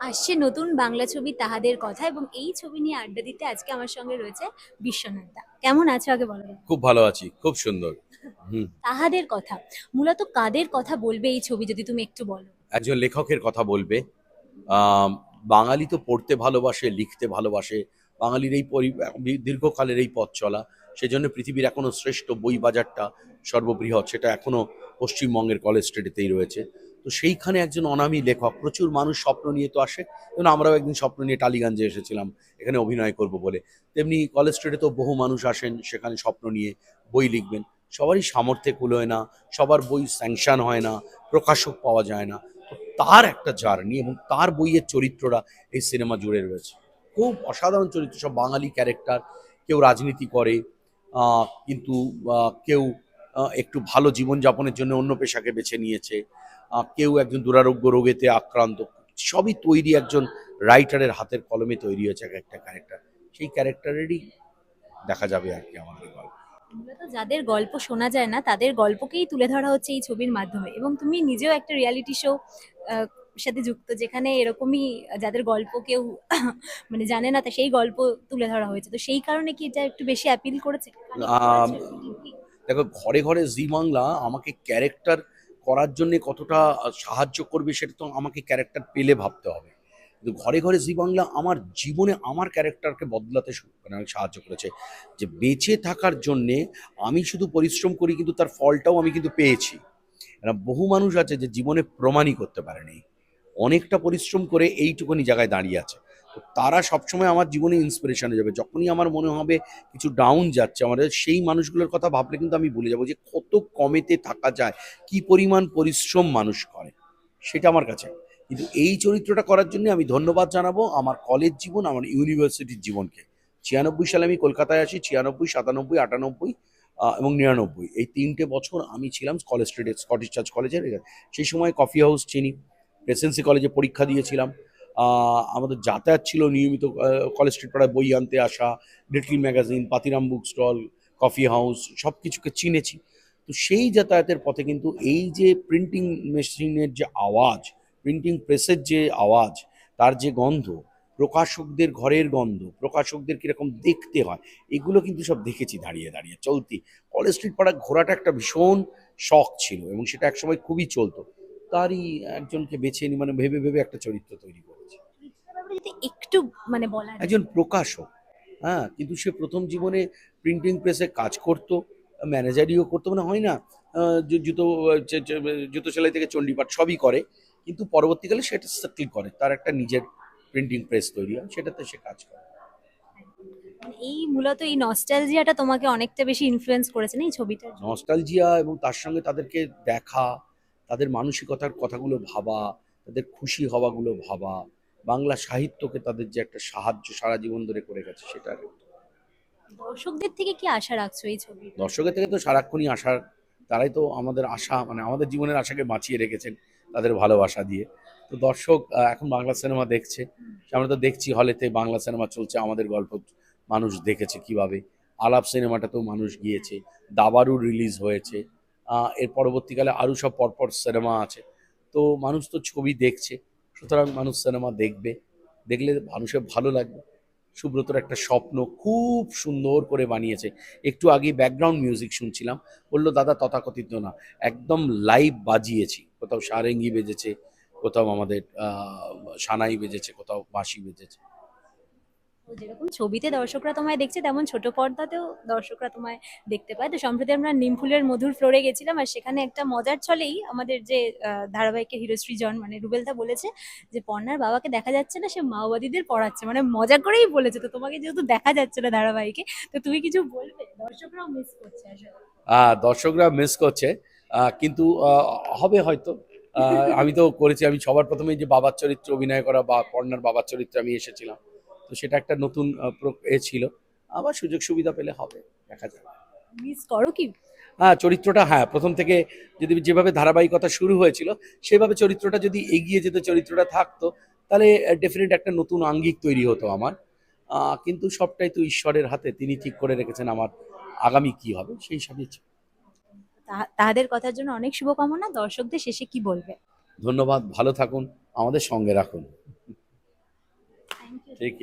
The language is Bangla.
আসছে নতুন বাংলা ছবি তাহাদের কথা এবং এই ছবি নিয়ে আড্ডা দিতে আজকে আমার সঙ্গে রয়েছে বিশ্বনাথ দা কেমন আছো আগে বলো? খুব ভালো আছি খুব সুন্দর। হুম। তাহাদের কথা মূলত কাদের কথা বলবে এই ছবি যদি তুমি একটু বলো? একজন লেখকের কথা বলবে। বাঙালি তো পড়তে ভালোবাসে লিখতে ভালোবাসে। বাঙালির এই দীর্ঘকালের এই পথ চলা সেজন্য পৃথিবীর এখনও শ্রেষ্ঠ বই বাজারটা সর্ববৃহৎ সেটা এখনও পশ্চিমবঙ্গের কলেজ স্ট্রিটেতেই রয়েছে। তো সেইখানে একজন অনামী লেখক, প্রচুর মানুষ স্বপ্ন নিয়ে তো আসে। যেমন আমরাও একদিন স্বপ্ন নিয়ে টালিগঞ্জে এসেছিলাম, এখানে অভিনয় করব বলে। তেমনি কলেজ স্ট্রিটে তো বহু মানুষ আসেন, সেখানে স্বপ্ন নিয়ে বই লিখবেন। সবারই সামর্থ্যে কুলোয় না, সবার বই স্যাংশন হয় না, প্রকাশক পাওয়া যায় না। তো তার একটা জার্নি এবং তার বইয়ের চরিত্ররা এই সিনেমা জুড়ে রয়েছে। খুব অসাধারণ চরিত্র, সব বাঙালি ক্যারেক্টার, কেউ রাজনীতি করে কিন্তু কেউ একটু ভালো জীবনযাপনের জন্য অন্য পেশাকে বেছে নিয়েছে। কেউ একজন দুরারোগ্য রোগেতে আক্রান্ত। সবই তৈরি একজন রাইটারের হাতের কলমে তৈরি হয়েছে এক একটা ক্যারেক্টার সেই ক্যারেক্টারেরই দেখা যাবে আর কি আমাদের গল্প। মূলত যাদের গল্প শোনা যায় না তাদের গল্পকেই তুলে ধরা হচ্ছে এই ছবির মাধ্যমে। এবং তুমি নিজেও একটা রিয়ালিটি শো সাথে যুক্ত যেখানে এরকমই যাদের গল্প কেউ মানে জানে না তা সেই গল্প তুলে ধরা হয়েছে। তো সেই কারণে কি এটা একটু বেশি অ্যাপিল করেছে? দেখো, ঘরে ঘরে জি বাংলা আমাকে ক্যারেক্টার করার জন্য কতটা সাহায্য করবে সেটা তো আমাকে ক্যারেক্টার পেলে ভাবতে হবে। কিন্তু ঘরে ঘরে জি বাংলা আমার জীবনে আমার ক্যারেক্টারকে বদলাতে মানে অনেক সাহায্য করেছে। যে বেঁচে থাকার জন্যে আমি শুধু পরিশ্রম করি, কিন্তু তার ফলটাও আমি কিন্তু পেয়েছি। বহু মানুষ আছে যে জীবনে প্রমাণই করতে পারেনি। অনেকটা পরিশ্রম করে এইটুকুনি জায়গায় দাঁড়িয়ে আছে। তারা সবসময় আমার জীবনে ইন্সপিরেশন হয়ে যাবে। যখনই আমার মনে হবে কিছু ডাউন যাচ্ছে, আমাদের সেই মানুষগুলোর কথা ভাবলে কিন্তু আমি ভুলে যাব যে কত কমেতে থাকা যায়, কি পরিমাণ পরিশ্রম মানুষ করে, সেটা আমার কাছে। কিন্তু এই চরিত্রটা করার জন্য আমি ধন্যবাদ জানাব আমার কলেজ জীবন, আমার ইউনিভার্সিটির জীবনকে। ছিয়ানব্বই সালে আমি কলকাতায় আসি, ছিয়ানব্বই, সাতানব্বই, আটানব্বই এবং নিরানব্বই। এই তিনটে বছর আমি ছিলাম কলেজ স্ট্রিটে স্কটিশ চার্চ কলেজের সেই সময় কফি হাউস চিনি প্রেসিডেন্সি কলেজে পরীক্ষা দিয়েছিলাম। আমাদের যাতায়াত ছিল নিয়মিত কলেজ স্ট্রিট পাড়ায় বই আনতে আসা little magazine Patiram book stall coffee house সব কিছুকে চিনেছি। তো সেই যাতায়াতের পথে কিন্তু এই যে প্রিন্টিং মেশিনের যে আওয়াজ প্রিন্টিং প্রেসের যে আওয়াজ, তার যে গন্ধ, প্রকাশকদের ঘরের গন্ধ, প্রকাশকদের কীরকম দেখতে হয়, এগুলো কিন্তু সব দেখেছি দাঁড়িয়ে দাঁড়িয়ে, চলতি। কলেজ স্ট্রিট পাড়া ঘোরাটা একটা ভীষণ শখ ছিল এবং সেটা একসময় খুবই চলতো। তারই একজনকে বেছে নি মানে ভেবে ভেবে একটা চরিত্র তৈরি করেছে। একটু মানে বলা একজন প্রকাশক হ্যাঁ কিন্তু সে প্রথম জীবনে প্রিন্টিং প্রেসে কাজ করতো ম্যানেজারিও করতো মানে হয় না জুতো জুতো সেলাই থেকে চণ্ডীপাঠ সবই করে কিন্তু পরবর্তীকালে সেটা সেটেল করে তার একটা নিজের প্রিন্টিং প্রেস তৈরি হয় সেটাতে সে কাজ করে। মানে এই মূলত এই নস্টালজিয়াটা তোমাকে অনেকটা বেশি ইনফ্লুয়েন্স করেছে না এই ছবিটা নস্টালজিয়া এবং তার সঙ্গে তাদেরকে দেখা তাদের মানসিকতার কথাগুলো ভাবা তাদের খুশি হওয়াগুলো ভাবা বাংলা সাহিত্যকে তাদের যে একটা সাহায্য সারা জীবন ধরে করে গেছে সেটা দর্শকদের থেকে কি আশা রাখছো এই ছবি দর্শকের থেকে তো সারাক্ষণই আশার তারাই তো আমাদের আশা মানে আমাদের জীবনের আশাকে বাঁচিয়ে রেখেছেন তাদের ভালোবাসা দিয়ে। তো দর্শক এখন বাংলা সিনেমা দেখছে আমরা তো দেখছি হলেতে বাংলা সিনেমা চলছে আমাদের গল্প মানুষ দেখেছে কীভাবে। আলাপ সিনেমাটাতেও মানুষ গিয়েছে দাবারু রিলিজ হয়েছে। এর পরবর্তীকালে আরও সব পরপর সিনেমা আছে। তো মানুষ তো ছবি দেখছে, সুতরাং মানুষ সিনেমা দেখবে। দেখলে মানুষের ভালো লাগবে। সুব্রতর একটা স্বপ্ন খুব সুন্দর করে বানিয়েছে। একটু আগে ব্যাকগ্রাউন্ড মিউজিক শুনছিলাম। বলল, দাদা, তথাকথিত না। একদম লাইভ বাজিয়েছি। কোথাও সারেঙ্গি বেজেছে, কোথাও আমাদের সানাই বেজেছে, কোথাও বাঁশি বেজেছে। যেরকম ছবিতে দর্শকরা তোমায় দেখছে, তেমন ছোট পর্দাতেও দর্শকরা তোমায় দেখতে পায়। তো সম্প্রতি আমরা নিমফুলের মধুর ফ্লোরে গেছিলাম আর সেখানে একটা মজার ছলেই আমাদের যে ধারাবাহিকের হিরোশ্রী জন মানে রুবেলদা বলেছে যে, পর্ণার বাবাকে দেখা যাচ্ছে না, সে মাওবাদীদের পড়াচ্ছে। মানে মজা করেই বলেছে। তো তোমাকে যেহেতু দেখা যাচ্ছে না ধারাবাহিকে, তো তুমি কিছু বলবে? দর্শকরাও মিস করছে আসলে। দর্শকরা মিস করছে। কিন্তু হবে হয়তো। আমি তো করেছি, আমি সবার প্রথমে যে বাবার চরিত্রে অভিনয় করা বা পর্ণার বাবার চরিত্রে আমি এসেছিলাম। তো সেটা একটা নতুন এ ছিল। আবার সুযোগ সুবিধা পেলে হবে দেখা যাবে মিস করো কি? হ্যাঁ চরিত্রটা হ্যাঁ প্রথম থেকে যদি যেভাবে ধারাবাহিকতা শুরু হয়েছিল সেভাবে চরিত্রটা যদি এগিয়ে যেত চরিত্রটা থাকতো তাহলে ডেফিনেট একটা নতুন আঙ্গিক তৈরি হতো আমার। কিন্তু সবটাই তো ঈশ্বরের হাতে তিনি ঠিক করে রেখেছেন আমার আগামী কি হবে সেই হিসাবে তা- তাদের কথার জন্য অনেক শুভকামনা দর্শকদের শেষে কি বলবে? ধন্যবাদ ভালো থাকুন আমাদের সঙ্গে রাখুন। Thank you take care